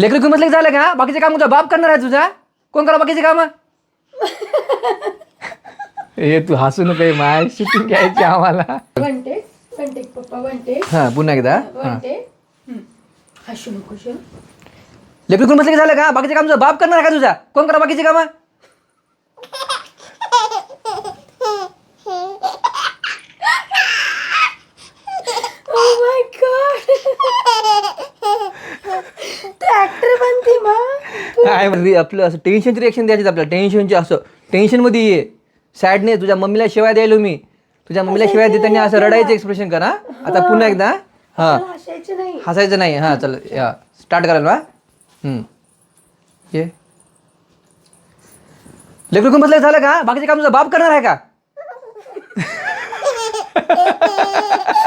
लेकरं घेऊन बसले की झालं का? बाकीचे काम तुझा बाप करणार आहे तुझा? कोण करा बाकीचे काम? ए तू हसू नको माय शूटिंग घ्यायची आम्हाला. वन टेक वन टेक पप्पा वन टेक हा पुन्हा एकदा. हा वन टेक हसू नको शो लेकरं घेऊन बसले की झालं का? बाकीचे काम तुझा बाप करणार आहे का तुझा? कोण करा बाकीचे काम ओ माय गॉड ते ऍक्टर बनते मा काय म्हणजे आपलं असं टेन्शनची रिएक्शन द्यायची आपल्याला. टेन्शनची असं. टेन्शनमध्ये ये. सॅड नाही तुझ्या मम्मीला शिवाय द्यायलो मी. तुझ्या मम्मीला शिवाय देताना असं रडायचं एक्सप्रेशन कर. आता पुन्हा एकदा हा. हसायचं नाही. हसायचं नाही. हा चल या. स्टार्ट हा. हम्म. ये. लेकरं बसलं? झालं का? बाकीचे काम तुझा बाप करणार आहे का?